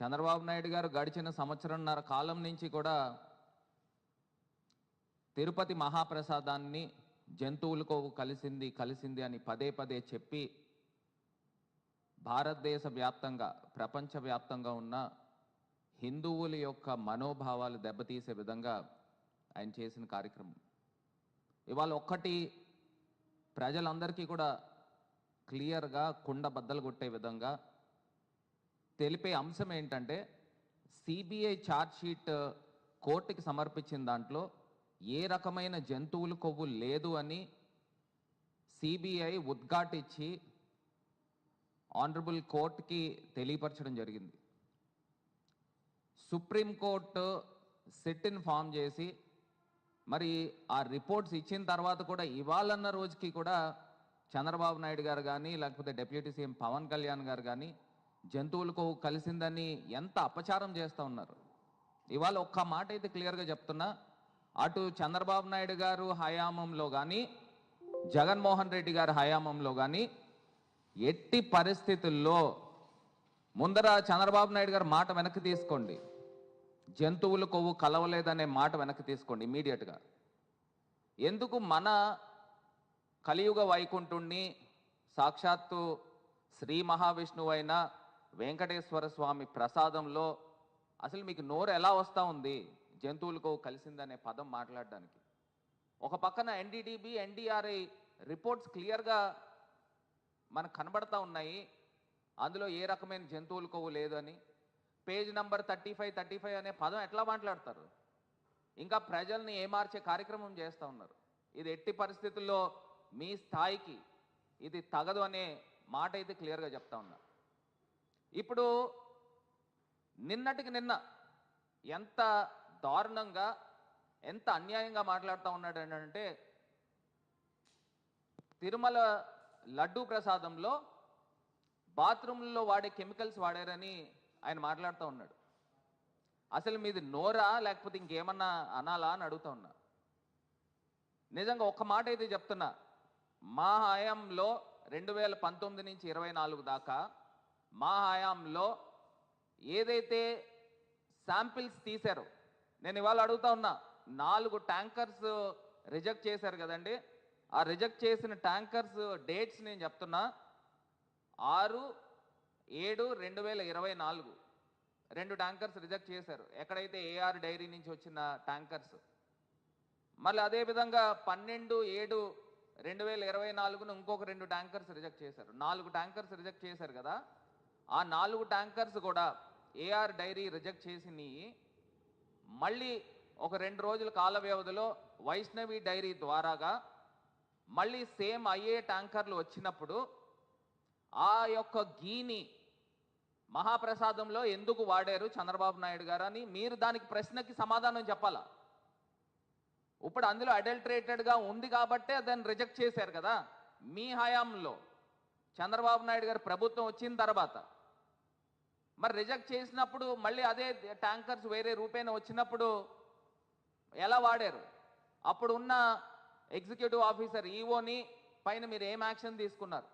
చంద్రబాబు నాయుడు గారు గడిచిన సంవత్సరంన్నర కాలం నుంచి కూడా తిరుపతి మహాప్రసాదాన్ని జంతువులకు కలిసింది కలిసింది అని పదే పదే చెప్పి భారతదేశ వ్యాప్తంగా ప్రపంచవ్యాప్తంగా ఉన్న హిందువుల యొక్క మనోభావాలు దెబ్బతీసే విధంగా ఆయన చేసిన కార్యక్రమం. ఇవాళ ఒక్కటి ప్రజలందరికీ కూడా క్లియర్గా కుండ బద్దలు కొట్టే విధంగా తెలిపే అంశం ఏంటంటే సిబిఐ ఛార్జ్షీట్ కోర్టుకి సమర్పించిన దాంట్లో ఏ రకమైన జంతువుల కొవ్వు లేదు అని సిబిఐ ఉద్ఘాటించి ఆనరబుల్ కోర్టుకి తెలియపరచడం జరిగింది. సుప్రీంకోర్టు సిట్ని ఫామ్ చేసి మరి ఆ రిపోర్ట్స్ ఇచ్చిన తర్వాత కూడా ఇవాళన్న రోజుకి కూడా చంద్రబాబు నాయుడు గారు కానీ లేకపోతే డిప్యూటీ సీఎం పవన్ కళ్యాణ్ గారు కానీ జంతువులకు కలిసిందని ఎంత అపచారం చేస్తూ ఉన్నారు? ఇవాళ ఒక్క మాట అయితే క్లియర్గా చెప్తున్నా. అటు చంద్రబాబు నాయుడు గారు హయామంలో కానీ జగన్మోహన్ రెడ్డి గారి హయామంలో కానీ ఎట్టి పరిస్థితుల్లో ముందర చంద్రబాబు నాయుడు గారు మాట వెనక్కి తీసుకోండి. జంతువుల కొవ్వు కలవలేదనే మాట వెనక్కి తీసుకోండి ఇమీడియట్గా ఎందుకు మన కలియుగ వైకుంఠుణ్ణి సాక్షాత్తు శ్రీ మహావిష్ణువు అయినా వెంకటేశ్వర స్వామి ప్రసాదంలో అసలు మీకు నోరు ఎలా వస్తూ ఉంది? జంతువులకు కలిసిందనే పదం మాట్లాడడానికి. ఒక పక్కన ఎన్డీటీబీ ఎన్డీఆర్ఐ రిపోర్ట్స్ క్లియర్గా మనకు కనబడతా ఉన్నాయి. అందులో ఏ రకమైన జంతువులు కొవ్వు లేదని page number thirty five thirty five అనే పదం ఎట్లా మాట్లాడతారు? ఇంకా ప్రజల్ని ఏమార్చే కార్యక్రమం చేస్తూ ఉన్నారు. ఇది ఎట్టి పరిస్థితుల్లో మీ స్థాయికి ఇది తగదు అనే మాట అయితే క్లియర్గా చెప్తా ఉన్నారు ఇప్పుడు నిన్నటికి నిన్న ఎంత దారుణంగా ఎంత అన్యాయంగా మాట్లాడుతూ ఉన్నాడు ఏంటంటే తిరుమల లడ్డూ ప్రసాదంలో బాత్రూంలో వాడే కెమికల్స్ వాడారని ఆయన మాట్లాడుతూ ఉన్నాడు. అసలు మీది నోరా లేకపోతే ఇంకేమన్నా అనాలా అని అడుగుతా ఉన్నా. నిజంగా ఒక్క మాట అయితే చెప్తున్నా. మా హయాంలో రెండు వేల పంతొమ్మిది నుంచి ఇరవై నాలుగు దాకా మా హయాంలో ఏదైతే శాంపిల్స్ తీశారో నేను ఇవాళ అడుగుతా ఉన్నా నాలుగు ట్యాంకర్స్ రిజెక్ట్ చేశారు కదండి. ఆ రిజెక్ట్ చేసిన ట్యాంకర్స్ డేట్స్ నేను చెప్తున్నా. ఆరు ఏడు రెండు వేల ఇరవై నాలుగు. రెండు ట్యాంకర్స్ రిజెక్ట్ చేశారు. ఎక్కడైతే ఏఆర్ డైరీ నుంచి వచ్చిన ట్యాంకర్స్. మళ్ళీ అదేవిధంగా పన్నెండు ఏడు రెండు వేల ఇరవై నాలుగును ఇంకొక రెండు ట్యాంకర్స్ రిజెక్ట్ చేశారు. నాలుగు ట్యాంకర్స్ రిజెక్ట్ చేశారు కదా. ఆ నాలుగు ట్యాంకర్స్ కూడా ఏఆర్ డైరీ రిజెక్ట్ చేసినవి మళ్ళీ ఒక రెండు రోజుల కాల వ్యవధిలో వైష్ణవి డైరీ ద్వారాగా మళ్ళీ సేమ్ అయ్యే ట్యాంకర్లు వచ్చినప్పుడు ఆ యొక్క గీని మహాప్రసాదంలో ఎందుకు వాడారు చంద్రబాబు నాయుడు గారు అని మీరు దానికి ప్రశ్నకి సమాధానం చెప్పాలా? ఇప్పుడు అందులో అడల్టరేటెడ్గా ఉంది కాబట్టే దాన్ని రిజెక్ట్ చేశారు కదా. మీ హయాంలో చంద్రబాబు నాయుడు గారు ప్రభుత్వం వచ్చిన తర్వాత మరి రిజెక్ట్ చేసినప్పుడు మళ్ళీ అదే ట్యాంకర్స్ వేరే రూపేణ వచ్చినప్పుడు ఎలా వాడారు? అప్పుడు ఉన్న ఎగ్జిక్యూటివ్ ఆఫీసర్ ఈఓని పైన మీరు ఏం యాక్షన్ తీసుకున్నారు?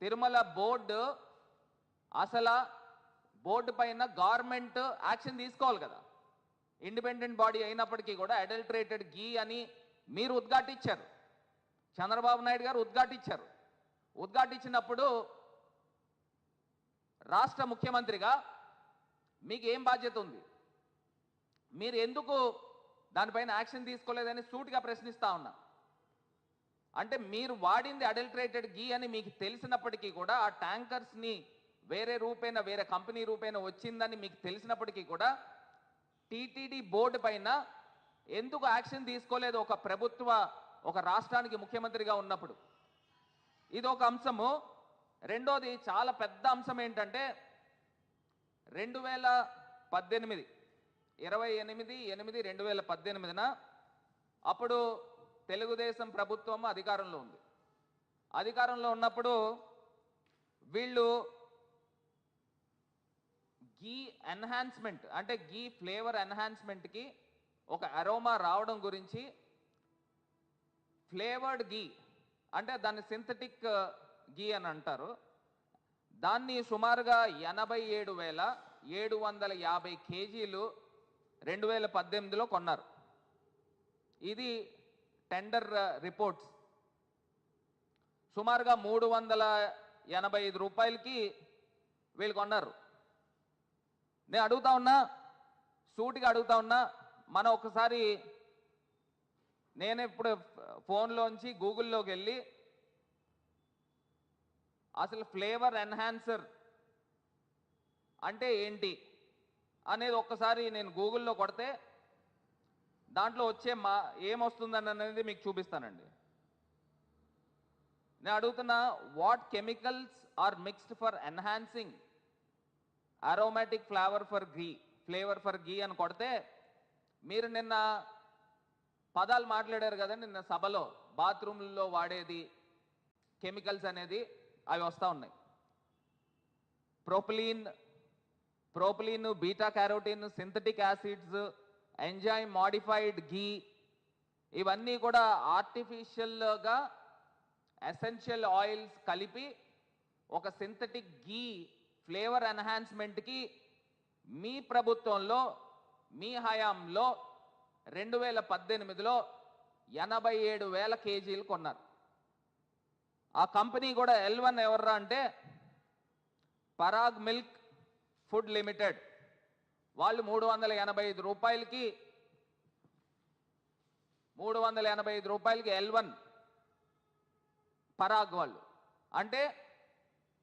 తిరుమల బోర్డు అసలు బోర్డు పైన గవర్నమెంట్ యాక్షన్ తీసుకోవాలి కదా. ఇండిపెండెంట్ బాడీ అయినప్పటికీ కూడా అడల్టరేటెడ్ గీ అని మీరు ఉద్ఘాటించారు. చంద్రబాబు నాయుడు గారు ఉద్ఘాటించారు. ఉద్ఘాటించినప్పుడు రాష్ట్ర ముఖ్యమంత్రిగా మీకు ఏం బాధ్యత ఉంది? మీరు ఎందుకు దానిపైన యాక్షన్ తీసుకోలేదని సూటిగా ప్రశ్నిస్తా ఉన్నా. అంటే మీరు వాడింది అడల్టరేటెడ్ గీ అని మీకు తెలిసినప్పటికీ కూడా ఆ ట్యాంకర్స్ని వేరే రూపేణ వేరే కంపెనీ రూపేణ వచ్చిందని మీకు తెలిసినప్పటికీ కూడా టీటీడీ బోర్డు పైన ఎందుకు యాక్షన్ తీసుకోలేదు ఒక ప్రభుత్వ ఒక రాష్ట్రానికి ముఖ్యమంత్రిగా ఉన్నప్పుడు? ఇది ఒక అంశము. రెండోది చాలా పెద్ద అంశం ఏంటంటే రెండు వేల పద్దెనిమిది ఇరవై ఎనిమిది ఎనిమిది రెండు వేల పద్దెనిమిదిన అప్పుడు తెలుగుదేశం ప్రభుత్వం అధికారంలో ఉంది. అధికారంలో ఉన్నప్పుడు వీళ్ళు గీ ఎన్హాన్స్మెంట్ అంటే గీ ఫ్లేవర్ ఎన్హాన్స్మెంట్కి ఒక అరోమా రావడం గురించి ఫ్లేవర్డ్ గీ అంటే దాన్ని సింథటిక్ గీ అని అంటారు. దాన్ని సుమారుగా ఎనభై ఏడు వేల ఏడు వందల యాభై కేజీలు రెండు వేల పద్దెనిమిదిలో కొన్నారు. ఇది టెండర్ రిపోర్ట్స్. సుమారుగా మూడు వందల ఎనభై ఐదు రూపాయలకి వీళ్ళు కొన్నారు. నేను అడుగుతా ఉన్నా సూటిగా అడుగుతా ఉన్నా మనం ఒకసారి నేను ఇప్పుడు ఫోన్లోంచి గూగుల్లోకి వెళ్ళి అసలు ఫ్లేవర్ ఎన్హాన్సర్ అంటే ఏంటి అనేది ఒక్కసారి నేను గూగుల్లో కొడితే దాంట్లో వచ్చే మా ఏమొస్తుందని అనేది మీకు చూపిస్తానండి. నేను అడుగుతున్నా what chemicals are mixed for enhancing aromatic flavour for ghee flavour for ghee అని కొడితే మీరు నిన్న పదాలు మాట్లాడారు కదా నిన్న సభలో బాత్రూంలో వాడేది కెమికల్స్ అనేది. అవి వస్తూ ఉన్నాయి. Propylene propylene beta carotene synthetic acids enzyme modified ghee ఇవన్నీ కూడా ఆర్టిఫిషియల్గా ఎసెన్షియల్ ఆయిల్స్ కలిపి ఒక సింథటిక్ ఘీ ఫ్లేవర్ ఎన్హాన్స్మెంట్కి మీ ప్రభుత్వంలో మీ హయాంలో రెండు వేల పద్దెనిమిదిలో ఎనభై ఏడు వేల కేజీలు కొన్నారు. ఆ కంపెనీ కూడా ఎల్ వన్ ఎవర్రా అంటే పరాగ్ మిల్క్ ఫుడ్ లిమిటెడ్. వాళ్ళు మూడు వందల ఎనభై ఐదు రూపాయలకి మూడు వందల ఎనభై ఐదు రూపాయలకి ఎల్ వన్ పరాగ్ వాళ్ళు. అంటే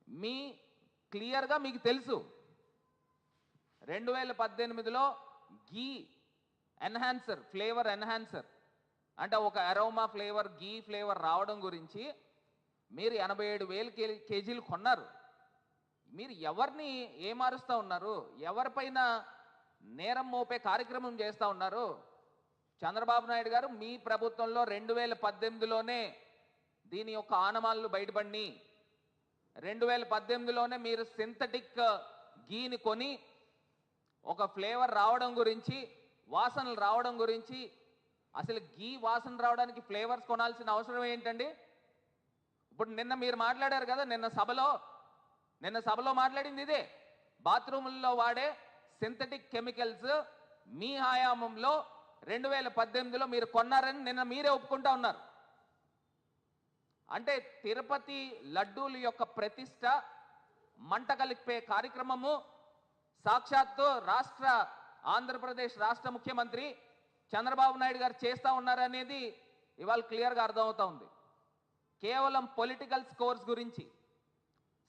మీ క్లియర్గా మీకు తెలుసు. రెండు వేల పద్దెనిమిదిలో గీ ఎన్హాన్సర్ ఫ్లేవర్ ఎన్హాన్సర్. అంటే ఒక అరోమా ఫ్లేవర్ గీ ఫ్లేవర్ రావడం గురించి మీరు ఎనభై ఏడు వేలు కేజీలు కొన్నారు. మీరు ఎవరిని ఏమారుస్తూ ఉన్నారు? ఎవరిపైన నేరం మోపే కార్యక్రమం చేస్తూ ఉన్నారు? చంద్రబాబు నాయుడు గారు మీ ప్రభుత్వంలో రెండు వేల పద్దెనిమిదిలోనే దీని యొక్క ఆనమాలను బయటపడి రెండు వేల పద్దెనిమిదిలోనే మీరు సింథటిక్ గీని కొని ఒక ఫ్లేవర్ రావడం గురించి వాసనలు రావడం గురించి అసలు గీ వాసన రావడానికి ఫ్లేవర్స్ కొనాల్సిన అవసరం ఏంటండి? ఇప్పుడు నిన్న మీరు మాట్లాడారు కదా నిన్న సభలో నిన్న సభలో మాట్లాడింది ఇదే. బాత్రూముల్లో వాడే సింథటిక్ కెమికల్స్ మీ ఆయామంలో రెండు వేల పద్దెనిమిదిలో మీరు కొన్నారని నిన్న మీరే ఒప్పుకుంటా ఉన్నారు. అంటే తిరుపతి లడ్డూల యొక్క ప్రతిష్ట మంట కలిపే కార్యక్రమము సాక్షాత్తు రాష్ట్ర ఆంధ్రప్రదేశ్ రాష్ట్ర ముఖ్యమంత్రి చంద్రబాబు నాయుడు గారు చేస్తా ఉన్నారనేది ఇవాళ క్లియర్గా అర్థమవుతా ఉంది. కేవలం పొలిటికల్ స్కోర్స్ గురించి.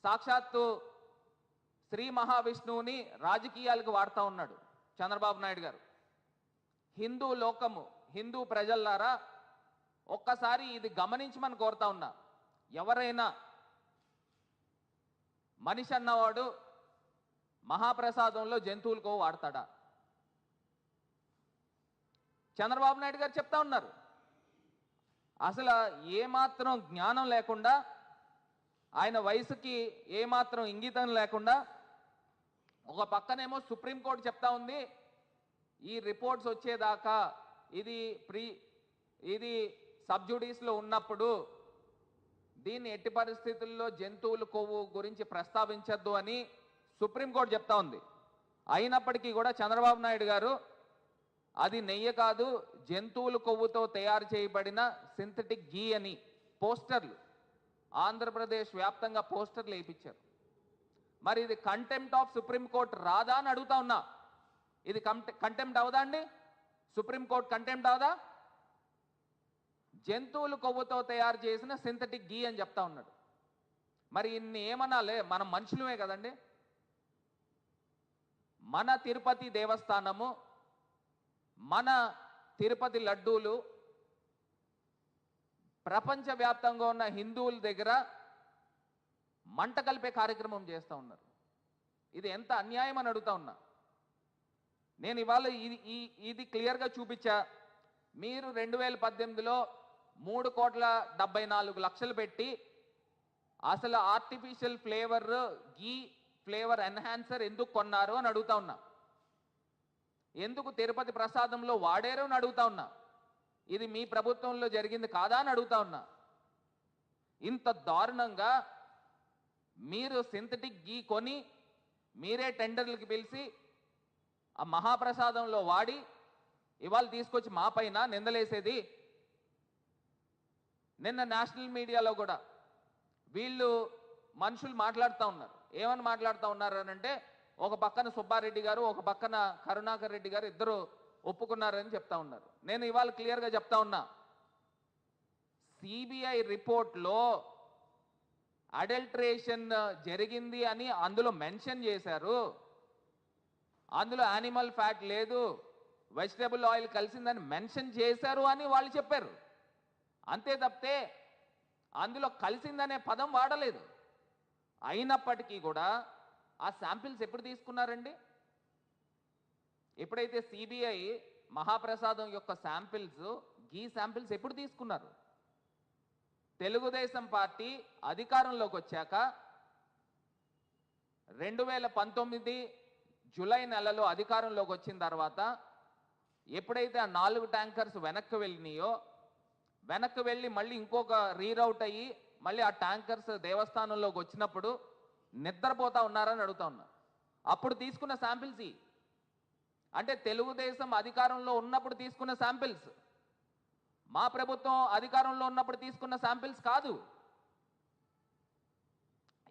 సాక్షాత్తు శ్రీ మహావిష్ణువుని రాజకీయాలకు వాడుతూ ఉన్నాడు చంద్రబాబు నాయుడు గారు. హిందూ లోకము హిందూ ప్రజల్లారా ఒక్కసారి ఇది గమనించమని కోరుతా ఉన్నా. ఎవరైనా మనిషి అన్నవాడు మహాప్రసాదంలో జంతువులకు వాడతాడా? చంద్రబాబు నాయుడు గారు చెప్తా ఉన్నారు. అసలు ఏమాత్రం జ్ఞానం లేకుండా ఆయన వయసుకి ఏమాత్రం ఇంగితం లేకుండా ఒక పక్కనేమో సుప్రీంకోర్టు చెప్తా ఉంది ఈ రిపోర్ట్స్ వచ్చేదాకా ఇది ప్రీ ఇది సబ్జుడీస్లో ఉన్నప్పుడు దీన్ని ఎట్టి పరిస్థితుల్లో జంతువుల కొవ్వు గురించి ప్రస్తావించద్దు అని సుప్రీంకోర్టు చెప్తా ఉంది. అయినప్పటికీ కూడా చంద్రబాబు నాయుడు గారు అది నెయ్యి కాదు జంతువుల కొవ్వుతో తయారు చేయబడిన సింథటిక్ గీ అని పోస్టర్లు. ఆంధ్రప్రదేశ్ వ్యాప్తంగా పోస్టర్లు వేయించారు. మరి ఇది కంటెంప్ట్ ఆఫ్ సుప్రీంకోర్టు రాదా అని అడుగుతా ఉన్నా. ఇది కంటెంప్ట్ అవదా అండి? సుప్రీంకోర్టు కంటెంప్ట్ అవదా? జంతువుల కొవ్వుతో తయారు చేసిన సింథటిక్ గీ అని చెప్తా ఉన్నాడు. మరి ఇన్ని ఏమనాలే మనం మనుషులమే కదండి? మన తిరుపతి దేవస్థానము మన తిరుపతి లడ్డూలు ప్రపంచవ్యాప్తంగా ఉన్న హిందువుల దగ్గర మంట కలిపే కార్యక్రమం చేస్తూ ఉన్నారు. ఇది ఎంత అన్యాయం అని అడుగుతా ఉన్నా. నేను ఇవాళ ఇది ఈ ఇది క్లియర్గా చూపించా. మీరు రెండు వేల పద్దెనిమిదిలో మూడు కోట్ల డెబ్బై నాలుగు లక్షలు పెట్టి అసలు artificial flavour ghee flavour enhancer ఎందుకు కొన్నారు అని అడుగుతా ఉన్నా. ఎందుకు తిరుపతి ప్రసాదంలో వాడేరు అని అడుగుతా ఉన్నా? ఇది మీ ప్రభుత్వంలో జరిగింది కాదా అని అడుగుతా ఉన్నా? ఇంత దారుణంగా మీరు సింథటిక్ గీ కొని మీరే టెండర్లకి పిలిచి ఆ మహాప్రసాదంలో వాడి ఇవాళ తీసుకొచ్చి మా పైన నిందలేసేది? నిన్న నేషనల్ మీడియాలో కూడా వీళ్ళు మనుషులు మాట్లాడుతూ ఉన్నారు. ఏమని మాట్లాడుతూ ఉన్నారు అని అంటే ఒక పక్కన సుబ్బారెడ్డి గారు ఒక పక్కన కరుణాకర్ రెడ్డి గారు ఇద్దరు ఒప్పుకున్నారని చెప్తా ఉన్నారు. నేను ఇవాళ క్లియర్గా చెప్తా ఉన్నా. సిబిఐ రిపోర్ట్లో అడల్ట్రేషన్ జరిగింది అని అందులో మెన్షన్ చేశారు. అందులో యానిమల్ ఫ్యాట్ లేదు వెజిటేబుల్ ఆయిల్ కలిసిందని మెన్షన్ చేశారు అని వాళ్ళు చెప్పారు. అంతే తప్పితే అందులో కలిసిందనే పదం వాడలేదు. అయినప్పటికీ కూడా ఆ శాంపిల్స్ ఎప్పుడు తీసుకున్నారండి? ఎప్పుడైతే సిబిఐ మహాప్రసాదం యొక్క శాంపిల్స్ గీ శాంపిల్స్ ఎప్పుడు తీసుకున్నారు? తెలుగుదేశం పార్టీ అధికారంలోకి వచ్చాక రెండు వేల పంతొమ్మిది జూలై నెలలో అధికారంలోకి వచ్చిన తర్వాత ఎప్పుడైతే ఆ నాలుగు ట్యాంకర్స్ వెనక్కి వెళ్ళినాయో వెనక్కి వెళ్ళి మళ్ళీ ఇంకొక రీరౌట్ అయ్యి మళ్ళీ ఆ ట్యాంకర్స్ దేవస్థానంలోకి వచ్చినప్పుడు నిద్రపోతా ఉన్నారని అడుగుతా ఉన్నా. అప్పుడు తీసుకున్న శాంపిల్స్ ఈ అంటే తెలుగుదేశం అధికారంలో ఉన్నప్పుడు తీసుకున్న శాంపిల్స్. మా ప్రభుత్వం అధికారంలో ఉన్నప్పుడు తీసుకున్న శాంపిల్స్ కాదు.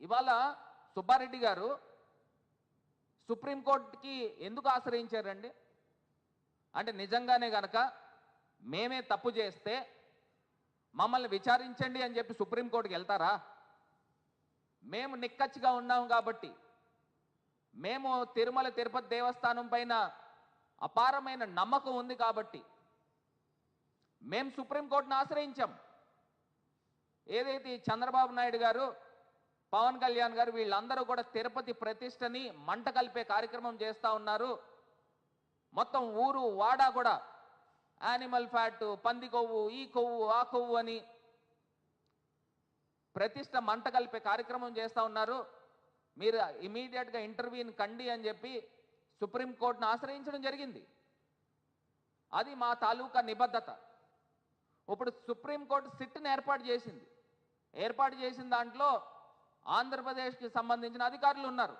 ఇవాళ సుబ్బారెడ్డి గారు సుప్రీంకోర్టుకి ఎందుకు ఆశ్రయించారండి? అంటే నిజంగానే గనక మేమే తప్పు చేస్తే మమ్మల్ని విచారించండి అని చెప్పి సుప్రీంకోర్టుకి వెళ్తారా? మేము నిక్కచ్చిగా ఉన్నాం కాబట్టి మేము తిరుమల తిరుపతి దేవస్థానం పైన అపారమైన నమ్మకం ఉంది కాబట్టి మేము సుప్రీంకోర్టును ఆశ్రయించాం. ఏదైతే చంద్రబాబు నాయుడు గారు పవన్ కళ్యాణ్ గారు వీళ్ళందరూ కూడా తిరుపతి ప్రతిష్టని మంట కలిపే కార్యక్రమం చేస్తూ ఉన్నారు. మొత్తం ఊరు వాడా కూడా యానిమల్ ఫ్యాట్ పంది కొవ్వు ఈ కొవ్వు ఆ కొవ్వు అని ప్రతిష్ట మంట కలిపే కార్యక్రమం చేస్తూ ఉన్నారు. మీరు ఇమీడియట్గా ఇంటర్వ్యూని కండి అని చెప్పి సుప్రీంకోర్టును ఆశ్రయించడం జరిగింది. అది మా తాలూకా నిబద్ధత. ఇప్పుడు సుప్రీంకోర్టు సిట్ని ఏర్పాటు చేసింది. ఏర్పాటు చేసిన దాంట్లో ఆంధ్రప్రదేశ్కి సంబంధించిన అధికారులు ఉన్నారు.